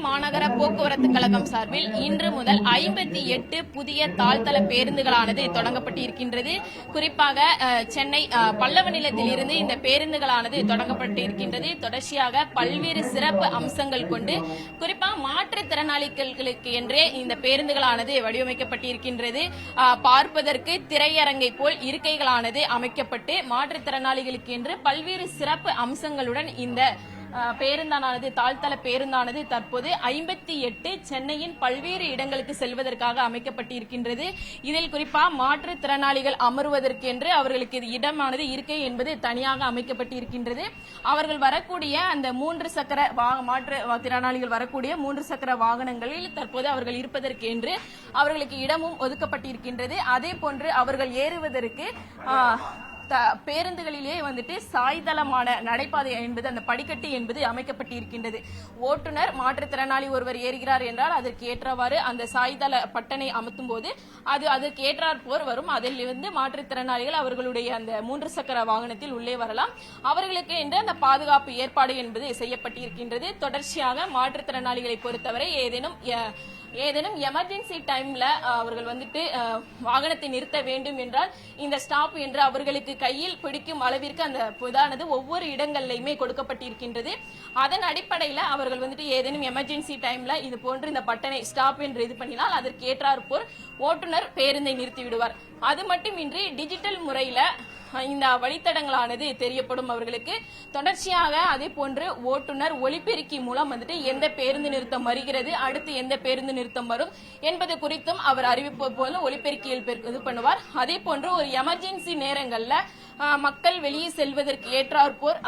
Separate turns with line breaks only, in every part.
மாநகர போக்குவரத்து கழகம் சார்பில் இன்று முதல் ஐம்பத்தி எட்டு புதிய தாழ்தள பேருந்துகளானது தொடங்கப்பட்டு இருக்கின்றது குறிப்பாக சென்னை பல்லவ நிலத்தில் இந்த பேருந்துகளானது தொடங்கப்பட்டு இருக்கின்றது தொடர்ச்சியாக பல்வேறு சிறப்பு அம்சங்கள் கொண்டு குறிப்பாக மாற்றுத்திறனாளிகளுக்கு என்றே இந்த பேருந்துகளானது வடிவமைக்கப்பட்டிருக்கின்றது. பார்ப்பதற்கு திரையரங்கை போல் இருக்கைகளானது அமைக்கப்பட்டு மாற்றுத்திறனாளிகளுக்கு என்று பல்வேறு சிறப்பு அம்சங்களுடன் இந்த பேருந்தானது தாழ்த்தள பேருந்தானது தற்போது ஐம்பத்தி எட்டு சென்னையின் பல்வேறு இடங்களுக்கு செல்வதற்காக அமைக்கப்பட்டிருக்கின்றது. இதில் குறிப்பா மாற்றுத்திறனாளிகள் அமருவதற்கு என்று அவர்களுக்கு இது இடமானது இருக்கை என்பது தனியாக அமைக்கப்பட்டிருக்கின்றது. அவர்கள் வரக்கூடிய அந்த மூன்று சக்கர மாற்று திறனாளிகள் வரக்கூடிய மூன்று சக்கர வாகனங்களில் தற்போது அவர்கள் இருப்பதற்கு என்று அவர்களுக்கு இடமும் ஒதுக்கப்பட்டிருக்கின்றது. அதே போன்று அவர்கள் ஏறுவதற்கு ஆஹ், பேருந்துகளிலே வந்துட்டு சாய்தளமான நடைபாதை என்பது அந்த படிக்கட்டு என்பது அமைக்கப்பட்டிருக்கின்றது. ஓட்டுநர் மாற்றுத்திறனாளி ஒருவர் ஏறுகிறார் என்றால் அதற்கு ஏற்றவாறு அந்த சாய்தள பட்டனை அமர்த்தும் போது அது அதற்கு ஏற்றாற் போர் வரும். அதில் இருந்து மாற்றுத்திறனாளிகள் அவர்களுடைய அந்த மூன்று சக்கர வாகனத்தில் உள்ளே வரலாம். அவர்களுக்கு என்று அந்த பாதுகாப்பு ஏற்பாடு என்பது செய்யப்பட்டிருக்கின்றது. தொடர்ச்சியாக மாற்றுத்திறனாளிகளை பொறுத்தவரை ஏதேனும் ஏதேனும் எமர்ஜென்சி டைம்ல அவர்கள் வந்துட்டு வாகனத்தை நிறுத்த வேண்டும் என்றால் இந்த ஸ்டாப் என்று அவர்களுக்கு கையில் பிடிக்கும் அளவிற்கு அந்த இதானது ஒவ்வொரு இடங்கள்லையுமே கொடுக்கப்பட்டிருக்கின்றது. அதன் அடிப்படையில் அவர்கள் வந்துட்டு ஏதேனும் எமர்ஜென்சி டைம்ல இது போன்று இந்த பட்டனை ஸ்டாப் என்று இது பண்ணினால் அதற்கு ஏற்றாற்போர் ஓட்டுநர் பேருந்தை நிறுத்தி விடுவார். அது மட்டுமின்றி டிஜிட்டல் முறையில இந்த வழித்தடங்களானது தெரியப்படும் அவர்களுக்கு. தொடர்ச்சியாக அதே போன்று ஓட்டுநர் ஒலிபெருக்கி மூலம் வந்துட்டு எந்த பேருந்து நிறுத்தம் வருகிறது அடுத்து எந்த பேருந்து நிறுத்தம் வரும் என்பது குறித்தும் அவர் அறிவிப்பு போல ஒலிபெருக்கியில் இது பண்ணுவார். அதே போன்று ஒரு எமர்ஜென்சி நேரங்கள்ல மக்கள் வெளியே செல்வதற்கு ஏற்றாற்போர்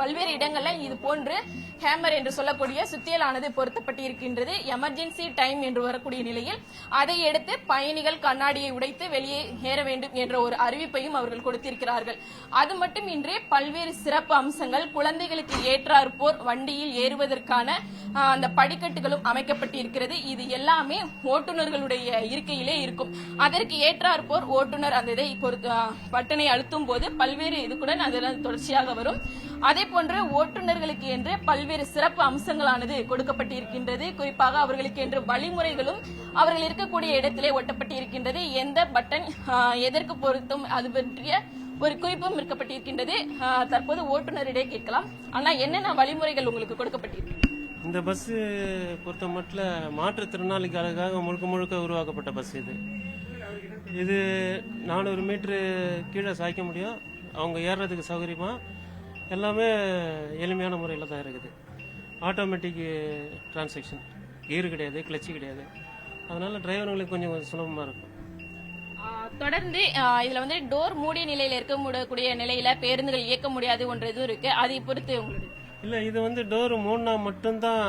பல்வேறு இடங்களில் இது போன்று ஹேமர் என்று சொல்லக்கூடிய சுத்தியலானது பொருத்தப்பட்டிருக்கின்றது. எமர்ஜென்சி டைம் என்று வரக்கூடிய நிலையில் அதை எடுத்து பயணிகள் கண்ணாடியை உடைத்து வெளியே ஏற வேண்டும் என்ற ஒரு அறிவிப்பையும் அவர்கள் கொடுத்திருக்கிறார்கள். அது மட்டுமின்றி பல்வேறு சிறப்பு அம்சங்கள் குழந்தைகளுக்கு ஏற்றாற்போர் வண்டியில் ஏறுவதற்கான அந்த படிக்கட்டுகளும் அமைக்கப்பட்டிருக்கிறது. இது எல்லாமே ஓட்டுநர்களுடைய இருக்கையிலே இருக்கும். அதற்கு ஏற்றாற்போர் ஓட்டுநர் அந்த இதை பொறுத்து பட்டனை அழுத்தும் போது பல்வேறு இதுக்குடன் அதெல்லாம் தொடர்ச்சியாக வரும். அதே போன்று ஓட்டுநர்களுக்கு என்று பல்வேறு சிறப்பு அம்சங்களானது கொடுக்கப்பட்டிருக்கின்றது. குறிப்பாக அவர்களுக்கு என்று வழிமுறைகளும் அவர்கள் இருக்கக்கூடிய இடத்திலே ஒட்டப்பட்டிருக்கின்றது. எந்த பட்டன் எதற்கு பொருத்தும் அது பற்றிய ஒரு குறிப்பும் இருக்கப்பட்டிருக்கின்றது. தற்போது ஓட்டுநரிடையே கேட்கலாம். ஆனா என்னென்ன வழிமுறைகள் உங்களுக்கு கொடுக்கப்பட்டிருக்கு?
இந்த பஸ்ஸு பொறுத்த மட்டும் மாற்றுத்திறனாளிகளுக்காக முழுக்க முழுக்க உருவாக்கப்பட்ட பஸ் இது. இது நானூறு மீட்ரு கீழே சாய்க்க முடியும். அவங்க ஏறுறதுக்கு சௌகரியமாக எல்லாமே எளிமையான முறையில் தான் இருக்குது. ஆட்டோமேட்டிக் டிரான்சாக்ஷன் கீர் கிடையாது கிளச்சு கிடையாது. அதனால டிரைவருங்களுக்கு கொஞ்சம் கொஞ்சம் சுலபமாக இருக்கும்.
தொடர்ந்து இதுல வந்து டோர் மூடிய நிலையில இருக்க முடியக்கூடிய நிலையில பேருந்துகள் இயக்க முடியாது ஒன்று இதுவும் இருக்கு. அதை பொறுத்து உங்களுக்கு
இல்லை இது வந்து டோர் மூணுனா மட்டும்தான்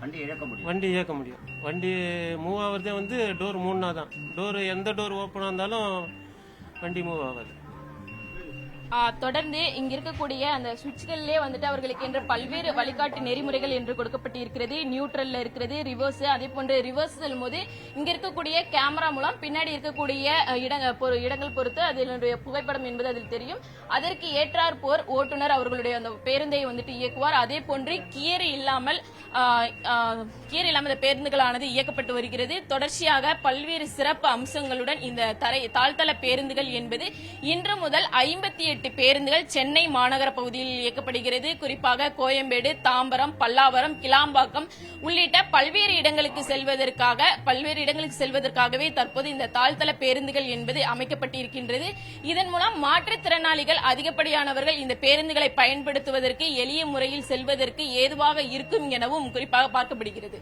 வண்டி இழக்க முடியும்.
வண்டி இயக்க முடியும். வண்டி மூவ் ஆகுறதே வந்து டோர் மூணுனா தான் டோர் எந்த டோர் ஓப்பனாக இருந்தாலும் வண்டி மூவ் ஆகாது.
தொடர்ந்து இங்க இருக்கக்கூடிய அந்த சுவிட்ச்களிலே வந்துட்டு அவர்களுக்கு என்ற பல்வேறு வழிகாட்டு நெறிமுறைகள் என்று கொடுக்கப்பட்டிருக்கிறது. நியூட்ரல்ல இருக்கிறது ரிவர்ஸ் அதே போன்று ரிவர்ஸ் செல்லும்போது இங்க இருக்கக்கூடிய கேமரா மூலம் பின்னாடி இருக்கக்கூடிய இடங்கள் இடங்கள் பொறுத்து அதனுடைய புகைப்படம் என்பது அதில் தெரியும். அதற்கு ஏற்றார் போர் ஓட்டுநர் அவர்களுடைய அந்த பேருந்தை வந்துட்டு இயக்குவார். அதே போன்று கியர் இல்லாமல் கியர் இல்லாமல் இந்த பேருந்துகளானது இயக்கப்பட்டு வருகிறது. தொடர்ச்சியாக பல்வேறு சிறப்பு அம்சங்களுடன் இந்த தரை தாழ்த்தள பேருந்துகள் என்பது இன்று முதல் ஐம்பத்தி எட்டு எட்டு பேருந்துகள் சென்னை மாநகர பகுதியில் இயக்கப்படுகிறது. குறிப்பாக கோயம்பேடு தாம்பரம் பல்லாவரம் கிளாம்பாக்கம் உள்ளிட்ட பல்வேறு இடங்களுக்கு செல்வதற்காக பல்வேறு இடங்களுக்கு செல்வதற்காகவே தற்போது இந்த தாழ்த்தள பேருந்துகள் என்பது அமைக்கப்பட்டிருக்கின்றது. இதன் மூலம் மாற்றுத்திறனாளிகள் அதிகப்படியானவர்கள் இந்த பேருந்துகளை பயன்படுத்துவதற்கு எளிய முறையில் செல்வதற்கு ஏதுவாக இருக்கும் எனவும் குறிப்பாக பார்க்கப்படுகிறது.